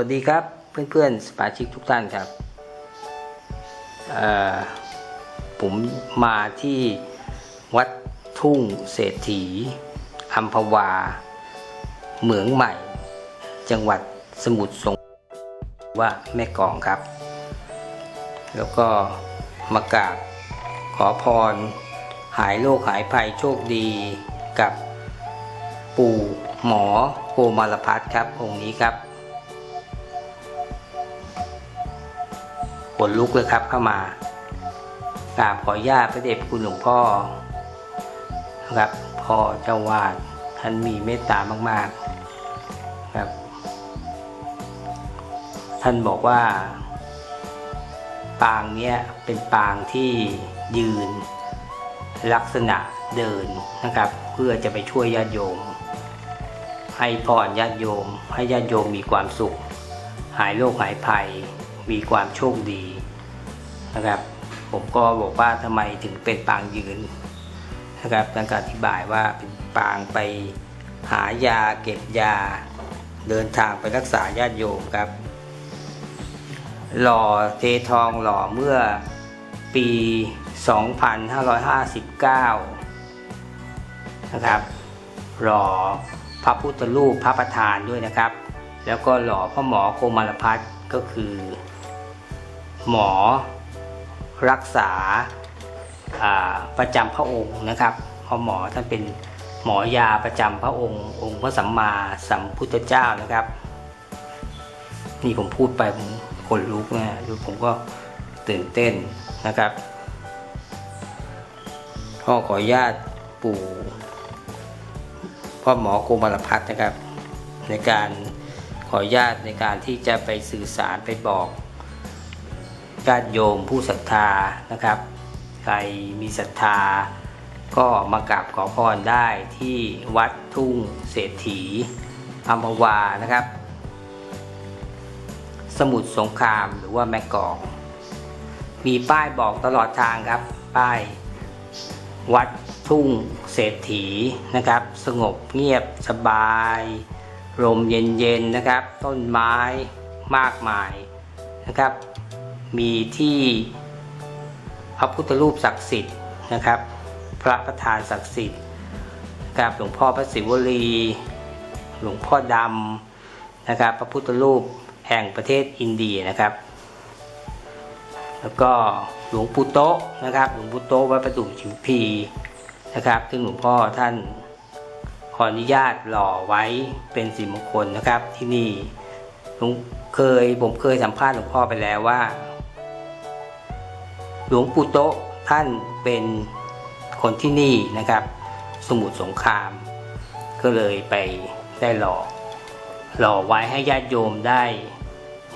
วัสดีครับเพื่อนๆสมาชิกทุกท่านครับผมมาที่วัดทุ่งเศรษฐีอัมพวา เหมืองใหม่ จังหวัดสมุทรสงครามว่าแม่กองครับ แล้วก็มากราบขอพร หายโรคหายภัยโชคดีกับปู่หมอโกมารพัฒครับองค์นี้ครับ ขนลุกเลยครับเข้ามากราบขอญาติพระเดชคุณหลวงพ่อนะครับพ่อเจ้าวาดท่านมีเมตตามากๆครับ ท่านบอกว่า ปางเนี้ยเป็นปางที่ยืนลักษณะเดินนะครับ เพื่อจะไปช่วยญาติโยม ให้พรญาติโยม ให้ญาติโยมมีความสุข หายโรคหายภัย มีความโชคดีนะครับ ผมก็บอกว่าทำไมถึงเป็นปางยืนนะครับท่านก็อธิบายว่าเป็นปางไปหายาเก็บยา เดินทางไปรักษาญาติโยมครับ หล่อเททองหล่อเมื่อปี 2559 นะครับ หล่อพระพุทธรูปพระประธานด้วยนะครับ แล้วก็หล่อพ่อหมอโคมารพัฒก็คือ หมอรักษาประจำพระองค์นะครับพราะหมอท่านเป็นหมอยาประจำพระองค์ องค์พระสัมมาสัมพุทธเจ้านะครับ นี่ผมพูดไปผมขนลุกนะดูผมก็ตื่นเต้นนะครับพ่อขออนุญาตปู่พ่อหมอโกมารพัฒน์นะครับ ในการขออนุญาตในการที่จะไปสื่อสารไปบอก ญาติโยมผู้ศรัทธานะครับ ใครมีศรัทธา ก็มากราบขอพรได้ที่วัดทุ่งเศรษฐีอัมพวานะครับ สมุทรสงครามหรือว่าแม่กอง มีป้ายบอกตลอดทางครับ ป้ายวัดทุ่งเศรษฐีนะครับ สงบเงียบสบายลมเย็นๆนะครับ ต้นไม้มากมายนะครับ มีที่พระพุทธรูปศักดิ์สิทธิ์นะครับ พระประธานศักดิ์สิทธิ์นะครับหลวงพ่อพระศิวลี หลวงพ่อดำนะครับ พระพุทธรูปแห่งประเทศอินเดียนะครับ แล้วก็หลวงปู่โตะนะครับ หลวงปู่โตะวัดประดู่ชิมพีนะครับ ซึ่งหลวงพ่อท่านขออนุญาตหล่อไว้เป็นสิริมงคลนะครับที่นี่หลวงเคยผมเคยสัมภาษณ์หลวงพ่อไปแล้วว่า หลวงปู่โตะท่านเป็นคนที่นี่นะครับ สมุทรสงคราม ก็เลยไปได้หล่อหล่อไว้ให้ญาติโยมได้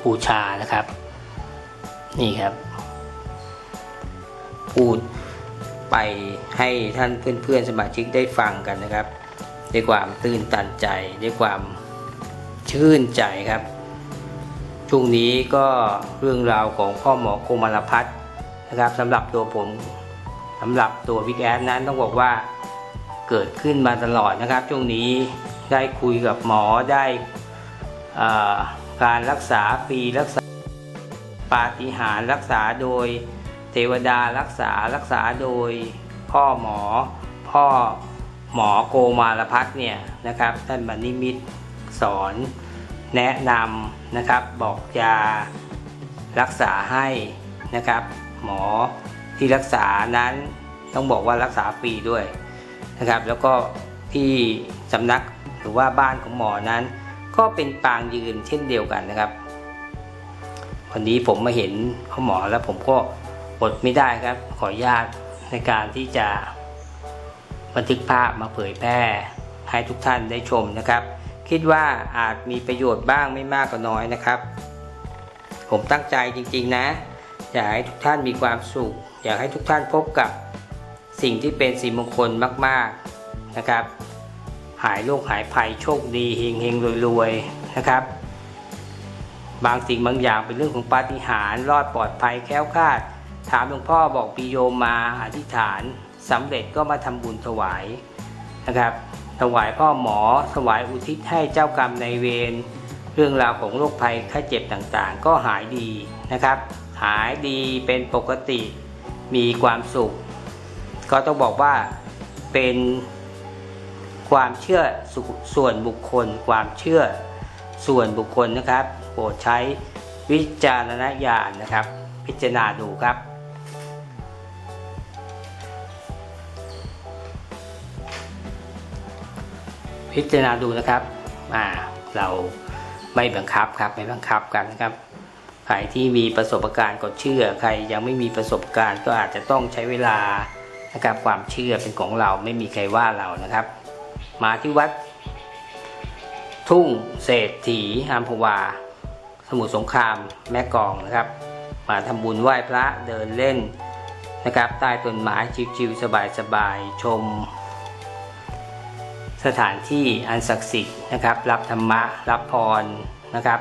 บูชานะครับ นี่ครับพูดไปให้ท่านเพื่อนๆสมาชิกได้ฟังกันนะครับ ด้วยความตื่นตันใจด้วยความชื่นใจครับช่วงนี้ก็เรื่องราวของพ่อหมอโคมารพัฒน์ นะครับสำหรับตัวผมสำหรับตัววิกแอดนั้นต้องบอกว่าเกิดขึ้นมาตลอดนะครับช่วงนี้ได้คุยกับหมอได้การรักษาฟรีรักษาปาฏิหาริย์รักษาโดยเทวดารักษารักษาโดยพ่อหมอ พ่อหมอโกมารพัฒเนี่ยนะครับท่านบันิมิตสอนแนะนำนะครับบอกยารักษาให้นะครับ หมอที่รักษานั้นต้องบอกว่ารักษาฟรีด้วยนะครับ แล้วก็ที่สำนักหรือว่าบ้านของหมอนั้น ก็เป็นปางยืนเช่นเดียวกันนะครับวันนี้ผมมาเห็นพ่อหมอแล้วผมก็อดไม่ได้ครับ ขออนุญาตในการที่จะบันทึกภาพมาเผยแพร่ให้ทุกท่านได้ชมนะครับ คิดว่าอาจมีประโยชน์บ้างไม่มากก็น้อยนะครับ ผมตั้งใจจริงๆนะ อยากให้ทุกท่านมีความสุข อยากให้ทุกท่านพบกับสิ่งที่เป็นสิ่งมงคลมากๆนะครับ หายโรคหายภัยโชคดีเฮงเฮงรวยๆนะครับ บางสิ่งบางอย่างเป็นเรื่องของปาฏิหาริย์รอดปลอดภัยแคล้วคลาด ถามหลวงพ่อบอกปีโยมมาอธิษฐานสำเร็จก็มาทำบุญถวายนะครับถวายพ่อหมอถวายอุทิศให้เจ้ากรรมในเวรเรื่องราวของโรคภัยไข้เจ็บต่างๆ ก็หายดีนะครับ หายดีเป็นปกติมีความสุข ก็ต้องบอกว่าเป็นความเชื่อสส่วนบุคคล ความเชื่อส่วนบุคคลนะครับโปรดใช้วิจารณญาณนะครับ พิจารณาดูครับ พิจารณาดูนะครับอ่าเราไม่บังคับครับไม่บังคับกันนะครับ รที่มีประสบการณ์ก็เชื่อ ใครยังไม่มีประสบการณ์ก็อาจจะต้องใช้เวลานะครับความเชื่อเป็นของเราไม่มีใครว่าเรานะครับ มาที่วัด ทุ่งเศรษฐีอามพวา สมุทรสงครามแม่กองนะครับ มาทำบุญไหว้พระเดินเล่นนะครับใต้ต้นไม้ชิวๆสบายๆชม สถานที่อันศักดิ์สิทธิ์นะครับ รับธรรมะรับพรนะครับ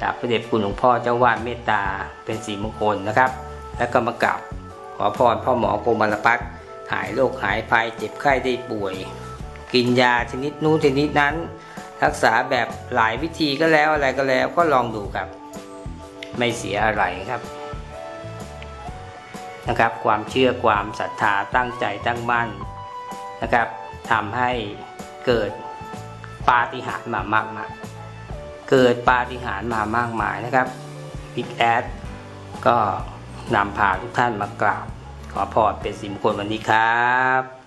จากพระเดชคุณหลวงพ่อเจ้าวาดเมตตาเป็นสีมงคลนะครับ แล้วก็มากราบขอพรพ่อหมอโกมารพัฒหายโรคหายภัยเจ็บไข้ได้ป่วย กินยาชนิดนู้นชนิดนั้น รักษาแบบหลายวิธีก็แล้วอะไรก็แล้วก็ลองดูครับ ไม่เสียอะไรครับนะครับ ความเชื่อความศรัทธาตั้งใจตั้งมั่นนะครับทำให้เกิดปาฏิหาริย์มามากมาย เกิดปาฏิหาริย์มามากมายนะครับพิกแอดก็นำพาทุกท่านมากราบขอพรเป็นสิมงคลวันนี้ครับ